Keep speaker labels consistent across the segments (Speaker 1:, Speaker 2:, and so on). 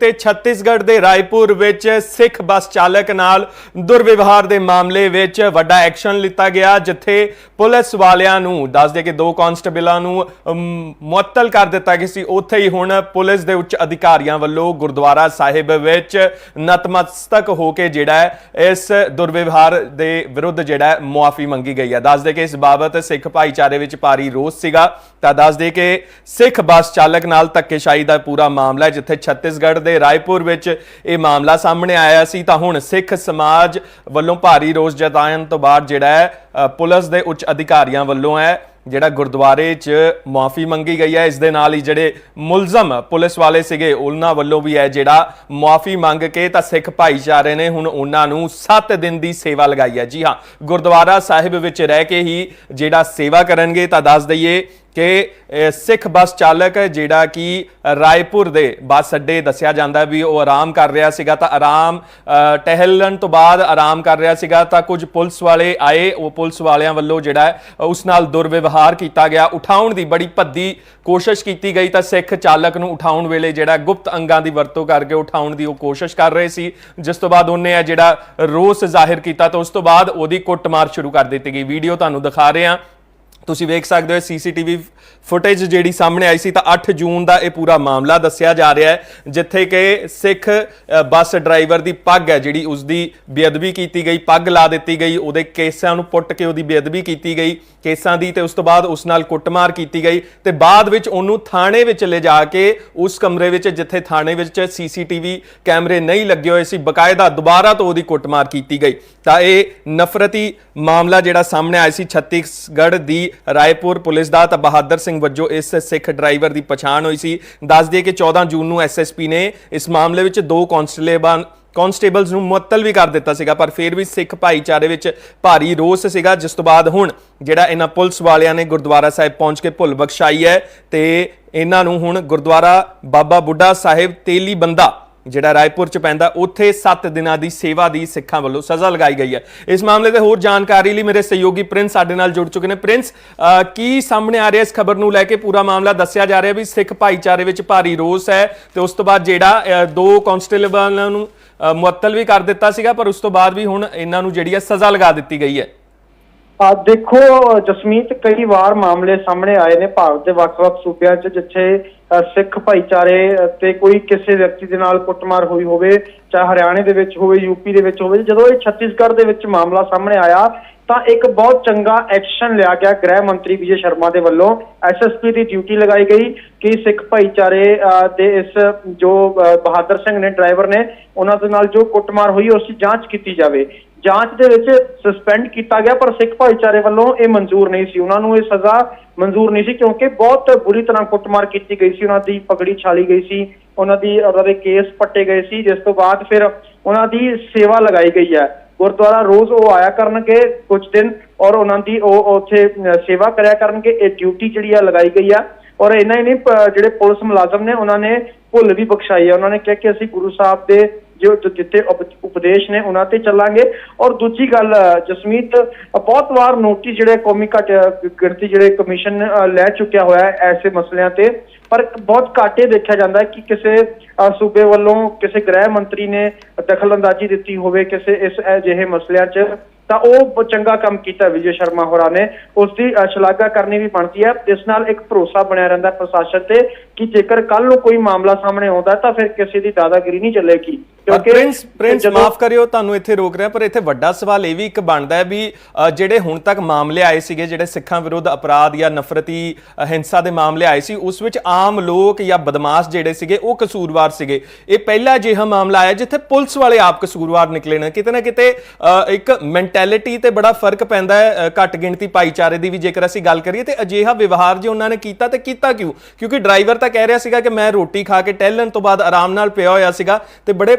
Speaker 1: ਤੇ ਛੱਤੀਸਗੜ੍ਹ ਦੇ ਰਾਏਪੁਰ ਵਿੱਚ ਸਿੱਖ ਬੱਸ ਚਾਲਕ ਨਾਲ ਦੁਰਵਿਵਹਾਰ ਦੇ ਮਾਮਲੇ ਵਿੱਚ ਵੱਡਾ ਐਕਸ਼ਨ ਲਿੱਤਾ ਗਿਆ, ਜਿੱਥੇ ਪੁਲਿਸ ਵਾਲਿਆਂ ਨੂੰ ਦੱਸ ਦੇ ਕਿ ਦੋ ਕਾਂਸਟੇਬਲਾਂ ਨੂੰ ਮੁਅੱਤਲ ਕਰ ਦਿੱਤਾ ਗਿਆ ਸੀ। ਉੱਥੇ ਹੀ ਹੁਣ ਪੁਲਿਸ ਦੇ ਉੱਚ ਅਧਿਕਾਰੀਆਂ ਵੱਲੋਂ ਗੁਰਦੁਆਰਾ ਸਾਹਿਬ ਵਿੱਚ ਨਤਮਸਤਕ ਹੋ ਕੇ ਜਿਹੜਾ ਇਸ ਦੁਰਵਿਵਹਾਰ ਦੇ ਵਿਰੁੱਧ ਜਿਹੜਾ ਮੁਆਫੀ ਮੰਗੀ ਗਈ ਹੈ। ਦੱਸ ਦੇ ਕਿ ਇਸ ਬਾਬਤ ਸਿੱਖ ਭਾਈਚਾਰੇ ਵਿੱਚ ਭਾਰੀ ਰੋਸ ਸੀਗਾ। ਤਾਂ ਦੱਸ ਦੇ ਕਿ ਸਿੱਖ ਬੱਸ ਚਾਲਕ ਨਾਲ ਧੱਕੇਸ਼ਾਹੀ ਦਾ ਪੂਰਾ ਮਾਮਲਾ ਜਿੱਥੇ ਛੱਤੀਸਗੜ੍ਹ ਦੇ ਰਾਏਪੁਰ ਵਿੱਚ ਇਹ ਮਾਮਲਾ ਸਾਹਮਣੇ ਆਇਆ ਸੀ, ਤਾਂ ਹੁਣ ਸਿੱਖ ਸਮਾਜ ਵੱਲੋਂ ਭਾਰੀ ਰੋਸ ਜਤਾਉਣ ਤੋਂ ਬਾਅਦ ਜਿਹੜਾ ਹੈ ਪੁਲਿਸ ਦੇ ਉੱਚ ਅਧਿਕਾਰੀਆਂ ਵੱਲੋਂ ਹੈ, ਜਿਹੜਾ ਗੁਰਦੁਆਰੇ 'ਚ ਮਾਫੀ ਮੰਗੀ ਗਈ ਹੈ। ਇਸ ਦੇ ਨਾਲ ਹੀ ਜਿਹੜੇ ਮੁਲਜ਼ਮ ਪੁਲਿਸ ਵਾਲੇ ਸੀਗੇ, ਉਹਨਾਂ ਵੱਲੋਂ ਵੀ ਹੈ ਜਿਹੜਾ ਮਾਫੀ ਮੰਗ ਕੇ ਤਾਂ ਸਿੱਖ ਭਾਈਚਾਰੇ ਨੇ। ਹੁਣ ਉਹਨਾਂ ਨੂੰ 7 ਦਿਨ ਦੀ ਸੇਵਾ ਲਗਾਈ ਹੈ। ਜੀ ਹਾਂ, ਗੁਰਦੁਆਰਾ ਸਾਹਿਬ ਵਿੱਚ ਰਹਿ ਕੇ ਹੀ ਜਿਹੜਾ ਸੇਵਾ ਕਰਨਗੇ ਤਾਂ ਦੱਸ ਦਈਏ ਕਿ ਸਿੱਖ ਬੱਸ ਚਾਲਕ ਜਿਹੜਾ ਕਿ ਰਾਏਪੁਰ ਦੇ ਬੱਸ ਅੱਡੇ ਦੱਸਿਆ ਜਾਂਦਾ ਵੀ ਉਹ ਆਰਾਮ ਕਰ ਰਿਹਾ ਸੀਗਾ ਤਾਂ ਆਰਾਮ ਟਹਿਲਣ ਤੋਂ ਬਾਅਦ ਆਰਾਮ ਕਰ ਰਿਹਾ ਸੀਗਾ ਤਾਂ ਕੁਝ ਪੁਲਿਸ ਵਾਲੇ ਆਏ, ਉਹ ਪੁਲਿਸ ਵਾਲਿਆਂ ਵੱਲੋਂ ਜਿਹੜਾ ਉਸ ਨਾਲ ਦੁਰਵਿਵਹਾਰ ਕੀਤਾ ਗਿਆ। ਉਠਾਉਣ ਦੀ ਬੜੀ ਭੱਦੀ ਕੋਸ਼ਿਸ਼ ਕੀਤੀ ਗਈ ਤਾਂ ਸਿੱਖ ਚਾਲਕ ਨੂੰ ਉਠਾਉਣ ਵੇਲੇ ਜਿਹੜਾ ਗੁਪਤ ਅੰਗਾਂ ਦੀ ਵਰਤੋਂ ਕਰਕੇ ਉਠਾਉਣ ਦੀ ਉਹ ਕੋਸ਼ਿਸ਼ ਕਰ ਰਹੇ ਸੀ। ਜਿਸ ਤੋਂ ਬਾਅਦ ਉਹਨੇ ਆ ਜਿਹੜਾ ਰੋਸ ਜ਼ਾਹਿਰ ਕੀਤਾ ਤਾਂ ਉਸ ਤੋਂ ਬਾਅਦ ਉਹਦੀ ਕੁੱਟਮਾਰ ਸ਼ੁਰੂ ਕਰ ਦਿੱਤੀ ਗਈ। ਵੀਡੀਓ ਤੁਹਾਨੂੰ ਦਿਖਾ ਰਹੇ ਹਾਂ। ਤੁਸੀਂ ਵੇਖ ਸਕਦੇ ਹੋ ਸੀਸੀਟੀਵੀ ਫੁਟੇਜ ਜਿਹੜੀ ਸਾਹਮਣੇ ਆਈ ਸੀ ਤਾਂ 8 ਜੂਨ ਦਾ ਇਹ ਪੂਰਾ ਮਾਮਲਾ ਦੱਸਿਆ ਜਾ ਰਿਹਾ ਹੈ, ਜਿੱਥੇ ਕਿ ਸਿੱਖ ਬੱਸ ਡਰਾਈਵਰ ਦੀ ਪੱਗ ਹੈ ਜਿਹੜੀ ਉਸ ਦੀ ਬੇਅਦਬੀ ਕੀਤੀ ਗਈ, ਪੱਗ ਲਾ ਦਿੱਤੀ ਗਈ, ਉਹਦੇ ਕੇਸਾਂ ਨੂੰ ਪੁੱਟ ਕੇ ਉਹਦੀ ਬੇਅਦਬੀ ਕੀਤੀ ਗਈ, ਕੇਸਾਂ ਦੀ ਤੇ ਉਸ ਤੋਂ ਬਾਅਦ ਉਸ ਨਾਲ ਕੁੱਟਮਾਰ ਕੀਤੀ ਗਈ ਤੇ ਬਾਅਦ ਵਿੱਚ ਉਹਨੂੰ ਥਾਣੇ ਵਿੱਚ ਲੈ ਜਾ ਕੇ ਉਸ ਕਮਰੇ ਵਿੱਚ, ਜਿੱਥੇ ਥਾਣੇ ਵਿੱਚ ਸੀਸੀਟੀਵੀ ਕੈਮਰੇ ਨਹੀਂ ਲੱਗੇ ਹੋਏ ਸੀ, ਬਕਾਇਦਾ ਦੁਬਾਰਾ ਤੋਂ ਉਹਦੀ ਕੁੱਟਮਾਰ ਕੀਤੀ ਗਈ। ਤਾਂ ਇਹ ਨਫ਼ਰਤੀ ਮਾਮਲਾ ਜਿਹੜਾ ਸਾਹਮਣੇ ਆਇਆ ਸੀ, ਛੱਤੀਸਗੜ੍ਹ ਦੀ ਰਾਏਪੁਰ ਪੁਲਿਸ ਦਾ ਤਾਂ ਬਹਾਦਰ ਸਿੰਘ ਵਜੋਂ ਇਸ ਸਿੱਖ ਡਰਾਈਵਰ ਦੀ ਪਛਾਣ ਹੋਈ ਸੀ। ਦੱਸ ਦਈਏ ਕਿ 14 ਜੂਨ ਨੂੰ ਐਸਐਸਪੀ ਨੇ ਇਸ ਮਾਮਲੇ ਵਿੱਚ ਦੋ ਕਾਂਸਟੇਬਲ, ਕਾਂਸਟੇਬਲਸ ਨੂੰ ਮੁਅੱਤਲ ਵੀ ਕਰ ਦਿੱਤਾ ਸੀਗਾ, ਪਰ ਫਿਰ ਵੀ ਸਿੱਖ ਭਾਈਚਾਰੇ ਵਿੱਚ ਭਾਰੀ ਰੋਸ ਸੀਗਾ। ਜਿਸ ਤੋਂ ਬਾਅਦ ਹੁਣ ਜਿਹੜਾ ਇਹਨਾਂ ਪੁਲਿਸ ਵਾਲਿਆਂ ਨੇ ਗੁਰਦੁਆਰਾ ਸਾਹਿਬ ਪਹੁੰਚ ਕੇ ਭੁੱਲ ਬਖਸ਼ਾਈ ਹੈ ਤੇ ਇਹਨਾਂ ਨੂੰ ਹੁਣ ਗੁਰਦੁਆਰਾ ਬਾਬਾ ਬੁੱਢਾ ਸਾਹਿਬ ਤੇਲੀ ਬੰਦਾ ਜਿਹੜਾ ਰਾਏਪੁਰ ਚ ਪੈਂਦਾ, ਉੱਥੇ 7 ਦਿਨਾਂ ਦੀ ਸੇਵਾ ਦੀ ਸਿੱਖਾਂ ਵੱਲੋਂ ਸਜ਼ਾ ਲਗਾਈ ਗਈ ਹੈ। ਇਸ ਮਾਮਲੇ ਤੇ ਹੋਰ ਜਾਣਕਾਰੀ ਲਈ ਮੇਰੇ ਸਹਿਯੋਗੀ ਪ੍ਰਿੰਸ ਸਾਡੇ ਨਾਲ ਜੁੜ ਚੁੱਕੇ ਨੇ। ਪ੍ਰਿੰਸ ਕੀ ਸਾਹਮਣੇ ਆ ਰਿਹਾ ਇਸ ਖਬਰ ਨੂੰ ਲੈ ਕੇ ਪੂਰਾ ਮਾਮਲਾ ਦੱਸਿਆ ਜਾ ਰਿਹਾ ਵੀ ਸਿੱਖ ਭਾਈਚਾਰੇ ਵਿੱਚ ਭਾਰੀ ਰੋਸ ਹੈ ਤੇ ਉਸ ਤੋਂ ਬਾਅਦ ਜਿਹੜਾ ਦੋ ਕਾਂਸਟੇਬਲਾਂ ਨੂੰ ਮੁਅੱਤਲ ਵੀ ਕਰ ਦਿੱਤਾ ਸੀਗਾ, ਪਰ ਉਸ ਤੋਂ ਬਾਅਦ ਵੀ ਹੁਣ ਇਹਨਾਂ ਨੂੰ ਜਿਹੜੀ ਹੈ ਸਜ਼ਾ ਲਗਾ ਦਿੱਤੀ ਗਈ ਹੈ।
Speaker 2: ਆ ਦੇਖੋ ਜਸਮੀਤ ਕਈ ਵਾਰ ਮਾਮਲੇ ਸਾਹਮਣੇ ਆਏ ਨੇ ਭਾਰਤ ਦੇ ਵੱਖ-ਵੱਖ ਸੂਬਿਆਂ 'ਚ ਜਿੱਥੇ ਸਿੱਖ ਭਾਈਚਾਰੇ ਤੇ ਕੋਈ ਕਿਸੇ ਵਿਅਕਤੀ ਦੇ ਨਾਲ ਕੁੱਟਮਾਰ ਹੋਈ ਹੋਵੇ ਚਾਹੇ ਹਰਿਆਣੇ ਦੇ ਵਿੱਚ ਹੋਵੇ ਯੂਪੀ ਦੇ ਵਿੱਚ ਹੋਵੇ ਜਦੋਂ ਇਹ ਛੱਤੀਸਗੜ੍ਹ ਦੇ ਵਿੱਚ ਮਾਮਲਾ ਸਾਹਮਣੇ ਆਇਆ ਤਾਂ ਇੱਕ ਬਹੁਤ ਚੰਗਾ ਐਕਸ਼ਨ ਲਿਆ ਗਿਆ ਗ੍ਰਹਿ ਮੰਤਰੀ ਵਿਜੇ ਸ਼ਰਮਾ ਦੇ ਵੱਲੋਂ। ਐਸਐਸਪੀ ਦੀ ਡਿਊਟੀ ਲਗਾਈ ਗਈ ਕਿ ਸਿੱਖ ਭਾਈਚਾਰੇ ਅ, ਦੇ ਇਸ ਜੋ ਬਹਾਦਰ ਸਿੰਘ ਨੇ ਡਰਾਈਵਰ ਨੇ ਉਹਨਾਂ ਦੇ ਨਾਲ ਜੋ ਕੁੱਟਮਾਰ ਹੋਈ ਉਸ ਦੀ ਜਾਂਚ ਕੀਤੀ ਜਾਵੇ। ਜਾਂਚ ਦੇ ਵਿੱਚ ਸਸਪੈਂਡ ਕੀਤਾ ਗਿਆ, ਪਰ ਸਿੱਖ ਭਾਈਚਾਰੇ ਵੱਲੋਂ ਇਹ ਮਨਜ਼ੂਰ ਨਹੀਂ ਸੀ। ਉਹਨਾਂ ਨੂੰ ਇਹ ਸਜ਼ਾ ਮਨਜ਼ੂਰ ਨਹੀਂ ਸੀ, ਕਿਉਂਕਿ ਬਹੁਤ ਬੁਰੀ ਤਰ੍ਹਾਂ ਕੁੱਟਮਾਰ ਕੀਤੀ ਗਈ ਸੀ। ਉਹਨਾਂ ਦੀ ਪਗੜੀ ਛਾਲੀ ਗਈ ਸੀ। ਉਹਨਾਂ ਦੀ, ਉਹਨਾਂ ਦੇ ਕੇਸ ਪੱਟੇ ਗਏ ਸੀ। ਜਿਸ ਤੋਂ ਬਾਅਦ ਫਿਰ ਉਹਨਾਂ ਦੀ ਸੇਵਾ ਲਗਾਈ ਗਈ ਹੈ। ਗੁਰਦੁਆਰਾ ਰੋਜ਼ ਉਹ ਆਇਆ ਕਰਨਗੇ ਕੁਝ ਦਿਨ ਔਰ ਉਹਨਾਂ ਦੀ ਉਹ ਉੱਥੇ ਸੇਵਾ ਕਰਿਆ ਕਰਨਗੇ। ਇਹ ਡਿਊਟੀ ਜਿਹੜੀ ਆ ਲਗਾਈ ਗਈ ਆ। ਔਰ ਇਹਨਾਂ ਹੀ ਨਹੀਂ ਜਿਹੜੇ ਪੁਲਿਸ ਮੁਲਾਜ਼ਮ ਨੇ, ਉਹਨਾਂ ਨੇ ਭੁੱਲ ਵੀ ਬਖਸ਼ਾਈ ਹੈ। ਉਹਨਾਂ ਨੇ ਕਿਹਾ ਕਿ ਅਸੀਂ ਗੁਰੂ ਸਾਹਿਬ ਦੇ ਜੋ ਜੋ ਦਿੱਤੇ ਉਪਦੇਸ਼ ਨੇ ਉਹਨਾਂ ਤੇ ਚੱਲਾਂਗੇ। ਔਰ ਦੂਜੀ ਗੱਲ ਜਸਮੀਤ ਬਹੁਤ ਵਾਰ ਨੋਟਿਸ ਜਿਹੜੇ ਕੌਮੀ ਘਟ ਗਿਣਤੀ ਜਿਹੜੇ ਕਮਿਸ਼ਨ ਲੈ ਚੁੱਕਿਆ ਹੋਇਆ ਹੈ ਐਸੇ ਮਸਲਿਆਂ ਤੇ। ਪਰ ਬਹੁਤ ਘੱਟ ਇਹ ਦੇਖਿਆ ਜਾਂਦਾ ਕਿ ਕਿਸੇ ਸੂਬੇ ਵੱਲੋਂ ਕਿਸੇ ਗ੍ਰਹਿ ਮੰਤਰੀ ਨੇ ਦਖਲ ਅੰਦਾਜ਼ੀ ਦਿੱਤੀ ਹੋਵੇ, ਕਿਸੇ ਇਸ ਅਜਿਹੇ ਮਸਲਿਆਂ 'ਚ। ਤਾਂ ਉਹ ਚੰਗਾ ਕੰਮ ਕੀਤਾ ਵਿਜੇ ਸ਼ਰਮਾ ਹੋਰਾਂ ਨੇ। ਉਸ ਦੀ ਸ਼ਲਾਘਾ ਕਰਨੀ ਵੀ ਬਣਦੀ ਹੈ। ਇਸ ਨਾਲ ਇੱਕ ਭਰੋਸਾ ਬਣਿਆ ਰਹਿੰਦਾ ਪ੍ਰਸ਼ਾਸਨ ਤੇ ਕਿ ਜੇਕਰ ਕੱਲ ਨੂੰ ਕੋਈ ਮਾਮਲਾ ਸਾਹਮਣੇ ਆਉਂਦਾ ਤਾਂ ਫਿਰ ਕਿਸੇ ਦੀ ਦਾਦਾਗਿਰੀ ਨਹੀਂ ਚੱਲੇਗੀ।
Speaker 1: ਪਰ ਪ੍ਰਿੰਸ ਪ੍ਰਿੰਸ ਮਾਫ ਕਰਿਓ ਤੁਹਾਨੂੰ ਇੱਥੇ ਰੋਕ ਰਿਹਾ ਪਰ ਇੱਥੇ ਵੱਡਾ ਸਵਾਲ ਇਹ ਵੀ ਇੱਕ ਬਣਦਾ ਹੈ ਵੀ ਜਿਹੜੇ ਹੁਣ ਤੱਕ ਮਾਮਲੇ ਆਏ ਸੀਗੇ ਜਿਹੜੇ ਸਿੱਖਾਂ ਵਿਰੁੱਧ ਅਪਰਾਧ ਜਾਂ ਨਫ਼ਰਤੀ ਹਿੰਸਾ ਦੇ ਮਾਮਲੇ ਆਏ ਸੀ ਉਸ ਵਿੱਚ ਆਮ ਲੋਕ ਜਾਂ ਬਦਮਾਸ਼ ਜਿਹੜੇ ਸੀਗੇ ਉਹ ਕਸੂਰਵਾਰ ਸੀਗੇ। ਇਹ ਪਹਿਲਾ ਅਜਿਹਾ ਮਾਮਲਾ ਆਇਆ ਜਿੱਥੇ ਪੁਲਿਸ ਵਾਲੇ ਆਪ ਕਸੂਰਵਾਰ ਨਿਕਲੇ ਨੇ। ਕਿਤੇ ਨਾ ਕਿਤੇ ਇੱਕ ਮੈਂਟੈਲਿਟੀ ਤੇ ਬੜਾ ਫ਼ਰਕ ਪੈਂਦਾ ਹੈ ਘੱਟ ਗਿਣਤੀ ਭਾਈਚਾਰੇ ਦੀ ਵੀ ਜੇਕਰ ਅਸੀਂ ਗੱਲ ਕਰੀਏ ਤੇ ਅਜਿਹਾ ਵਿਵਹਾਰ ਜੇ ਉਹਨਾਂ ਨੇ ਕੀਤਾ ਤੇ ਕੀਤਾ ਕਿਉਂ? ਕਿਉਂਕਿ ਡਰਾਈਵਰ ਤਾਂ ਕਹਿ ਰਿਹਾ ਸੀਗਾ ਕਿ ਮੈਂ ਰੋਟੀ ਖਾ ਕੇ ਟਹਿਲਣ ਤੋਂ ਬਾਅਦ ਆਰਾਮ ਨਾਲ ਪਿਆ ਹੋਇਆ ਸੀਗਾ ਤੇ ਬੜੇ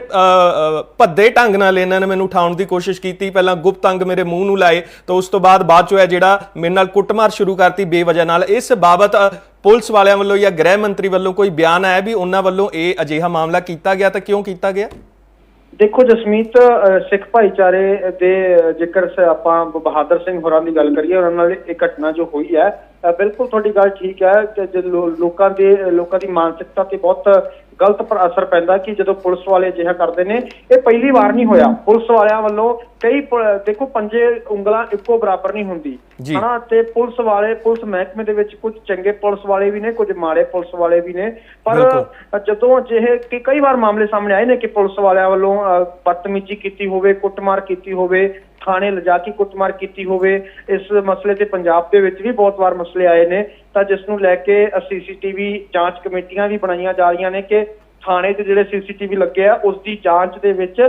Speaker 1: ਭੱਦੇ ਢੰਗ ਨਾਲ ਇਹਨਾਂ ਨੇ ਮੈਨੂੰ ਉਠਾਉਣ ਦੀ ਕੋਸ਼ਿਸ਼ ਕੀਤੀ। ਪਹਿਲਾਂ ਗੁਪਤ ਅੰਗ ਮੇਰੇ ਮੂੰਹ ਨੂੰ ਲਾਏ ਤਾਂ ਉਸ ਤੋਂ ਬਾਅਦ ਬਾਅਦ ਚੋਂ ਹੈ ਜਿਹੜਾ ਮੇਰੇ ਨਾਲ ਕੁੱਟਮਾਰ ਸ਼ੁਰੂ ਕਰਤੀ ਬੇਵਜ੍ਹਾ ਨਾਲ। ਇਸ ਬਾਬਤ ਪੁਲਿਸ ਵਾਲਿਆਂ ਵੱਲੋਂ ਜਾਂ ਗ੍ਰਹਿ ਮੰਤਰੀ ਵੱਲੋਂ ਕੋਈ ਬਿਆਨ ਆਇਆ ਵੀ ਉਹਨਾਂ ਵੱਲੋਂ ਇਹ ਅਜਿਹਾ ਮਾਮਲਾ ਕੀਤਾ ਗਿਆ ਤਾਂ ਕਿਉਂ ਕੀਤਾ ਗਿਆ?
Speaker 2: ਦੇਖੋ ਜਸਮੀਤ ਅ, ਸਿੱਖ ਭਾਈਚਾਰੇ ਦੇ ਜੇਕਰ ਆਪਾਂ ਬਹਾਦਰ ਸਿੰਘ ਹੋਰਾਂ ਦੀ ਗੱਲ ਕਰੀਏ ਉਹਨਾਂ ਨਾਲ ਇਹ ਘਟਨਾ ਜੋ ਹੋਈ ਹੈ ਬਿਲਕੁਲ ਤੁਹਾਡੀ ਗੱਲ ਠੀਕ ਹੈ ਕਿ ਲੋਕਾਂ ਦੇ ਲੋਕਾਂ ਦੀ ਮਾਨਸਿਕਤਾ ਤੇ ਬਹੁਤ ਗਲਤ ਪਰ ਅਸਰ ਪੈਂਦਾ ਕਿ ਜਦੋਂ ਪੁਲਿਸ ਵਾਲੇ ਅਜਿਹਾ ਕਰਦੇ ਨੇ ਇਹ ਪਹਿਲੀ ਵਾਰ ਨਹੀਂ ਹੋਇਆ ਪੁਲਿਸ ਵਾਲਿਆਂ ਵੱਲੋਂ ਕਈ ਦੇਖੋ ਪੰਜੇ ਉਂਗਲਾਂ ਇੱਕੋ ਬਰਾਬਰ ਨਹੀਂ ਹੁੰਦੀ। ਹਨਾ ਤੇ ਪੁਲਿਸ ਵਾਲੇ ਪੁਲਿਸ ਮਹਿਕਮੇ ਦੇ ਵਿੱਚ ਕੁਝ ਚੰਗੇ ਪੁਲਿਸ ਵਾਲੇ ਵੀ ਨੇ ਕੁਝ ਮਾੜੇ ਪੁਲਿਸ ਵਾਲੇ ਵੀ ਨੇ ਪਰ। ਜਦੋਂ ਅਜਿਹੇ ਕਿ ਕਈ ਵਾਰ ਮਾਮਲੇ ਸਾਹਮਣੇ ਆਏ ਨੇ ਕਿ ਪੁਲਿਸ ਵਾਲਿਆਂ ਵੱਲੋਂ ਬਦਤਮੀਜ਼ੀ ਕੀਤੀ ਹੋਵੇ ਕੁੱਟਮਾਰ ਕੀਤੀ ਹੋਵੇ ਥਾਣੇ ਲਿਜਾ ਕੇ ਕੁੱਟਮਾਰ ਕੀਤੀ ਹੋਵੇ, ਇਸ ਮਸਲੇ ਤੇ ਪੰਜਾਬ ਦੇ ਵਿੱਚ ਵੀ ਬਹੁਤ ਵਾਰ ਮਸਲੇ ਆਏ ਨੇ, ਤਾਂ ਜਿਸ ਨੂੰ ਲੈ ਕੇ ਸੀਸੀਟੀਵੀ ਜਾਂਚ ਕਮੇਟੀਆਂ ਵੀ ਬਣਾਈਆਂ ਜਾ ਰਹੀਆਂ ਨੇ ਕਿ ਥਾਣੇ 'ਚ ਜਿਹੜੇ ਸੀਸੀਟੀਵੀ ਲੱਗੇ ਆ, ਉਸ ਦੀ ਜਾਂਚ ਦੇ ਵਿੱਚ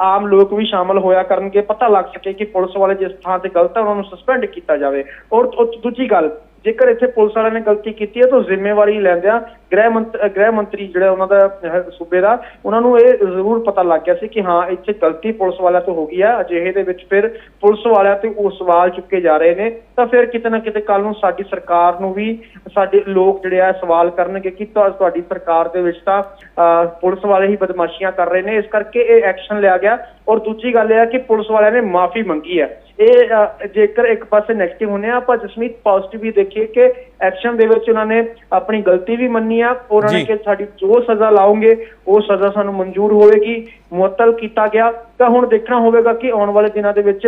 Speaker 2: ਆਮ ਲੋਕ ਵੀ ਸ਼ਾਮਲ ਹੋਇਆ ਕਰਨਗੇ, ਪਤਾ ਲੱਗ ਸਕੇ ਕਿ ਪੁਲਿਸ ਵਾਲੇ ਜਿਸ ਥਾਂ ਤੇ ਗਲਤ ਹੈ ਉਹਨਾਂ ਨੂੰ ਸਸਪੈਂਡ ਕੀਤਾ ਜਾਵੇ। ਔਰ ਦੂਜੀ ਗੱਲ ਜੇਕਰ ਇੱਥੇ ਪੁਲਿਸ ਵਾਲਿਆਂ ਨੇ ਗਲਤੀ ਕੀਤੀ ਹੈ ਤਾਂ ਜ਼ਿੰਮੇਵਾਰੀ ਲੈਂਦਿਆਂ ਗ੍ਰਹਿ ਮੰਤਰੀ ਗ੍ਰਹਿ ਮੰਤਰੀ ਜਿਹੜਾ ਉਹਨਾਂ ਦਾ ਸੂਬੇ ਦਾ ਉਹਨਾਂ ਨੂੰ ਇਹ ਜ਼ਰੂਰ ਪਤਾ ਲੱਗ ਗਿਆ ਸੀ ਕਿ ਹਾਂ ਇੱਥੇ ਗਲਤੀ ਪੁਲਿਸ ਵਾਲਿਆਂ ਤੋਂ ਹੋ ਗਈ ਹੈ। ਅਜਿਹੇ ਦੇ ਵਿੱਚ ਫਿਰ ਪੁਲਿਸ ਵਾਲਿਆਂ ਤੇ ਉਹ ਸਵਾਲ ਚੁੱਕੇ ਜਾ ਰਹੇ ਨੇ। ਤਾਂ ਫਿਰ ਕਿਤੇ ਨਾ ਕਿਤੇ ਕੱਲ ਨੂੰ ਸਾਡੀ ਸਰਕਾਰ ਨੂੰ ਵੀ ਸਾਡੇ ਲੋਕ ਜਿਹੜੇ ਆ ਸਵਾਲ ਕਰਨਗੇ ਕਿ ਤੁਹਾਡੀ ਸਰਕਾਰ ਦੇ ਵਿੱਚ ਤਾਂ ਅਹ, ਪੁਲਿਸ ਵਾਲੇ ਹੀ ਬਦਮਾਸ਼ੀਆਂ ਕਰ ਰਹੇ ਨੇ। ਇਸ ਕਰਕੇ ਇਹ ਐਕਸ਼ਨ ਲਿਆ ਗਿਆ। ਔਰ ਦੂਜੀ ਗੱਲ ਇਹ ਹੈ ਕਿ ਪੁਲਿਸ ਵਾਲਿਆਂ ਨੇ ਮਾਫੀ ਮੰਗੀ ਹੈ। ਇਹ ਜੇਕਰ ਇੱਕ ਪਾਸੇ ਨੈਗੇਟਿਵ ਹੁੰਨੇ ਆ ਆਪਾਂ ਜਸਮੀਤ ਪੋਜ਼ਿਟਿਵ ਵੀ ਦੇਖੀਏ ਕਿ ਐਕਸ਼ਨ ਦੇ ਵਿੱਚ ਉਹਨਾਂ ਨੇ ਆਪਣੀ ਗਲਤੀ ਵੀ ਮੰਨੀ ਆ ਉਹਨਾਂ ਨੇ। ਕਿ ਸਾਡੀ ਜੋ ਸਜ਼ਾ ਲਾਉਂਗੇ ਉਹ ਸਜ਼ਾ ਸਾਨੂੰ ਮਨਜ਼ੂਰ ਹੋਵੇਗੀ ਮੁਅੱਤਲ ਕੀਤਾ ਗਿਆ ਤਾਂ ਹੁਣ ਦੇਖਣਾ ਹੋਵੇਗਾ ਕਿ ਆਉਣ ਵਾਲੇ ਦਿਨਾਂ ਦੇ ਵਿੱਚ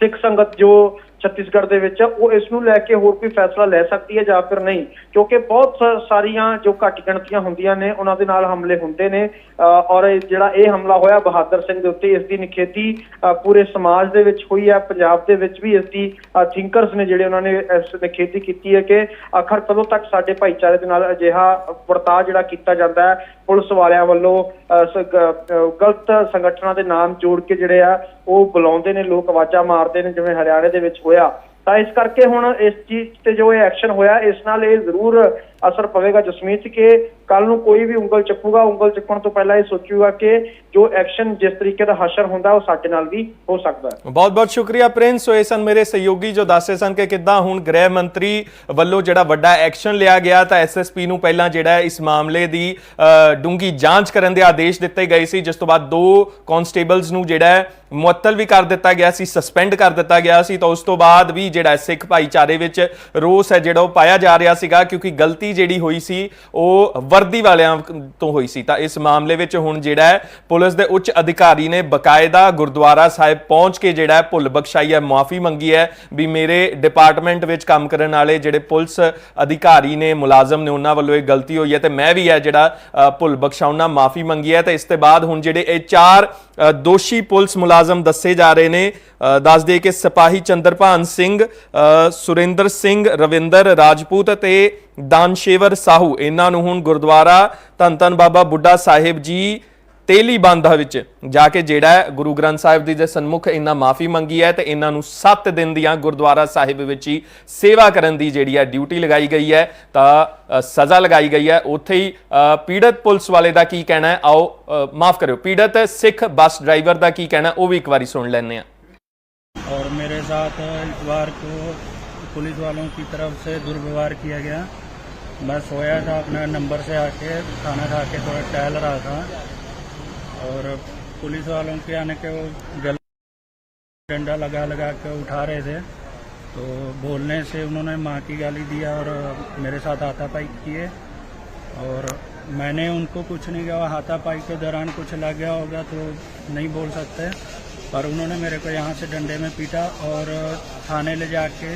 Speaker 2: ਸਿੱਖ ਸੰਗਤ ਜੋ ਛੱਤੀਸਗੜ੍ਹ ਦੇ ਵਿੱਚ ਉਹ ਇਸ ਨੂੰ ਲੈ ਕੇ ਹੋਰ ਕੋਈ ਫੈਸਲਾ ਲੈ ਸਕਦੀ ਹੈ ਜਾਂ ਫਿਰ ਨਹੀਂ? ਕਿਉਂਕਿ ਬਹੁਤ ਸਾਰੀਆਂ ਜੋ ਘੱਟ ਗਿਣਤੀਆਂ ਹੁੰਦੀਆਂ ਨੇ ਉਹਨਾਂ ਦੇ ਨਾਲ ਹਮਲੇ ਹੁੰਦੇ ਨੇ। ਅ, ਔਰ ਜਿਹੜਾ ਇਹ ਹਮਲਾ ਹੋਇਆ ਬਹਾਦਰ ਸਿੰਘ ਦੇ ਉੱਤੇ ਇਸ ਦੀ ਨਿਖੇਧੀ ਪੂਰੇ ਸਮਾਜ ਦੇ ਵਿੱਚ ਹੋਈ ਹੈ। ਪੰਜਾਬ ਦੇ ਵਿੱਚ ਵੀ ਇਸ ਦੀ ਥਿੰਕਰਸ ਨੇ ਜਿਹੜੇ ਉਹਨਾਂ ਨੇ ਇਸ ਨਿਖੇਧੀ ਕੀਤੀ ਹੈ ਕਿ ਆਖਰ ਕਦੋਂ ਤੱਕ ਸਾਡੇ ਭਾਈਚਾਰੇ ਦੇ ਨਾਲ ਅਜਿਹਾ ਵਰਤਾਅ ਜਿਹੜਾ ਕੀਤਾ ਜਾਂਦਾ ਹੈ ਪੁਲਿਸ ਵਾਲਿਆਂ ਵੱਲੋਂ ਗਲਤ ਸੰਗਠਨਾਂ ਦੇ ਨਾਮ ਜੋੜ ਕੇ ਜਿਹੜੇ ਆ ਉਹ ਬੁਲਾਉਂਦੇ ਨੇ ਲੋਕ ਆਵਾਜ਼ਾਂ ਮਾਰਦੇ ਨੇ ਜਿਵੇਂ ਹਰਿਆਣੇ ਦੇ ਵਿੱਚ ਹੋਇਆ ਤਾਂ ਇਸ ਕਰਕੇ ਹੁਣ ਇਸ ਚੀਜ਼ ਤੇ ਜੋ ਇਹ ਐਕਸ਼ਨ ਹੋਇਆ, ਇਸ ਨਾਲ ਇਹ ਜ਼ਰੂਰ ਅਸਰ ਪਵੇਗਾ। ਜਸਮੀਤ ਕਿ ਕੱਲ ਨੂੰ ਕੋਈ ਵੀ ਉਂਗਲ ਚੱਕੂਗਾ। ਉਂਗਲ ਚੱਕਣ ਤੋਂ ਪਹਿਲਾਂ ਇਹ ਸੋਚੂਗਾ ਕਿ ਜੋ ਐਕਸ਼ਨ ਜਿਸ ਤਰੀਕੇ ਦਾ ਹਸ਼ਰ ਹੁੰਦਾ ਉਹ ਸਾਡੇ ਨਾਲ ਵੀ ਹੋ ਸਕਦਾ ਹੈ।
Speaker 1: ਬਹੁਤ ਬਹੁਤ ਸ਼ੁਕਰੀਆ ਪ੍ਰਿੰਸ। ਹੋਏ ਸਨ ਮੇਰੇ ਸਹਿਯੋਗੀ ਜੋ ਦੱਸੇ ਸਨ ਕਿ ਕਿੱਦਾਂ ਹੁਣ ਗ੍ਰਹਿ ਮੰਤਰੀ ਵੱਲੋਂ ਜਿਹੜਾ ਵੱਡਾ ਐਕਸ਼ਨ ਲਿਆ ਗਿਆ ਤਾਂ ਐਸਐਸਪੀ ਨੂੰ ਪਹਿਲਾਂ ਜਿਹੜਾ ਇਸ ਮਾਮਲੇ ਦੀ ਅ, ਡੂੰਘੀ ਜਾਂਚ ਕਰਨ ਦੇ ਆਦੇਸ਼ ਦਿੱਤੇ ਗਏ ਸੀ। ਜਿਸ ਤੋਂ ਬਾਅਦ ਦੋ ਕਨਸਟੇਬਲਸ ਨੂੰ ਜਿਹੜਾ ਮੁਅੱਤਲ ਵੀ ਕਰ ਦਿੱਤਾ ਗਿਆ ਸੀ ਸਸਪੈਂਡ ਕਰ ਦਿੱਤਾ ਗਿਆ ਸੀ। ਤਾਂ ਉਸ ਤੋਂ ਬਾਅਦ ਵੀ ਜਿਹੜਾ ਸਿੱਖ ਭਾਈਚਾਰੇ ਵਿੱਚ ਰੋਸ ਹੈ ਜਿਹੜਾ ਉਹ ਪਾਇਆ ਜਾ ਰਿਹਾ ਸੀਗਾ ਕਿਉਂਕਿ ਗਲਤੀ ਜਿਹੜੀ ਹੋਈ ਸੀ, ਉਹ ਵਰਦੀ ਵਾਲਿਆਂ ਤੋਂ ਹੋਈ ਸੀ। ਤਾਂ ਇਸ ਮਾਮਲੇ ਵਿੱਚ ਹੁਣ ਜਿਹੜਾ ਹੈ, ਪੁਲਿਸ ਦੇ ਉੱਚ ਅਧਿਕਾਰੀ ਨੇ ਬਕਾਇਦਾ ਗੁਰਦੁਆਰਾ ਸਾਹਿਬ ਪਹੁੰਚ ਕੇ ਜਿਹੜਾ ਹੈ, ਭੁੱਲ ਬਖਸ਼ਾਈ ਹੈ ਮਾਫੀ ਮੰਗੀ ਹੈ ਵੀ ਮੇਰੇ ਡਿਪਾਰਟਮੈਂਟ ਵਿੱਚ ਕੰਮ ਕਰਨ ਵਾਲੇ ਜਿਹੜੇ ਪੁਲਿਸ ਅਧਿਕਾਰੀ ਨੇ, ਮੁਲਾਜ਼ਮ ਨੇ, ਉਹਨਾਂ ਵੱਲੋਂ ਇਹ ਗਲਤੀ ਹੋਈ ਹੈ ਤੇ ਮੈਂ ਵੀ ਹੈ ਜਿਹੜਾ ਭੁੱਲ ਬਖਸ਼ਾਉਣਾ ਮਾਫੀ ਮੰਗੀ ਹੈ। ਤੇ ਇਸ ਤੋਂ ਬਾਅਦ ਹੁਣ ਜਿਹੜੇ ਇਹ ਚਾਰ ਦੋਸ਼ੀ ਪੁਲਿਸ ਮੁਲਾਜ਼ਮ ਦੱਸੇ ਜਾ ਰਹੇ ਨੇ ਦੱਸ ਦੇ ਕਿ ਸਿਪਾਹੀ ਚੰਦਰਭਾਨ ਸਿੰਘ ਸੁਰਿੰਦਰ ਸਿੰਘ, ਰਵਿੰਦਰ ਰਾਜਪੂਤ ਅਤੇ ਦਾਨਸ਼ੇਵਰ ਸਾਹੂ ਇਹਨਾਂ ਨੂੰ ਹੁਣ ਗੁਰਦੁਆਰਾ ਧੰਨ ਧੰਨ ਬਾਬਾ ਬੁੱਢਾ ਸਾਹਿਬ ਜੀ ਤੇਲੀ ਬਾਂਧਾ ਵਿੱਚ ਜਾ ਕੇ ਜਿਹੜਾ ਹੈ ਗੁਰੂ ਗ੍ਰੰਥ ਸਾਹਿਬ ਜੀ ਦੇ ਸਨਮੁਖ ਇਹਨਾਂ ਮਾਫੀ ਮੰਗੀ ਹੈ ਤੇ ਇਹਨਾਂ ਨੂੰ 7 ਦਿਨ ਦੀਆਂ ਗੁਰਦੁਆਰਾ ਸਾਹਿਬ ਵਿੱਚ ਹੀ ਸੇਵਾ ਕਰਨ ਦੀ ਜਿਹੜੀ ਹੈ ਡਿਊਟੀ ਲਗਾਈ ਗਈ ਹੈ ਤਾਂ ਅ, ਸਜ਼ਾ ਲਗਾਈ ਗਈ ਹੈ ਉੱਥੇ ਹੀ ਅ, ਪੀੜਤ ਪੁਲਿਸ ਵਾਲੇ ਦਾ ਕੀ ਕਹਿਣਾ ਹੈ ਆਓ ਮਾਫ ਕਰਿਓ ਪੀੜਤ ਸਿੱਖ ਬੱਸ ਡਰਾਈਵਰ ਦਾ ਕੀ ਕਹਿਣਾ ਹੈ, ਉਹ ਵੀ ਇੱਕ ਵਾਰੀ ਸੁਣ ਲੈਂਦੇ ਹਾਂ
Speaker 3: और मेरे साथ इतवार को पुलिस वालों की तरफ से दुर्व्यवहार किया गया मैं सोया था, अपने नंबर से आके खाना खा के थोड़ा टहल रहा था। और पुलिस वालों के आने के वो गल डंडा लगा लगा के उठा रहे थे। तो बोलने से उन्होंने माँ की गाली दिया और मेरे साथ हाथापाई किए। और मैंने उनको कुछ नहीं कहा। हाथापाई के दौरान कुछ लग गया होगा तो नहीं बोल सकते। पर उन्होंने मेरे को यहाँ से डंडे में पीटा और थाने ले जाके,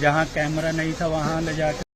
Speaker 3: जहाँ कैमरा नहीं था, वहाँ ले जाके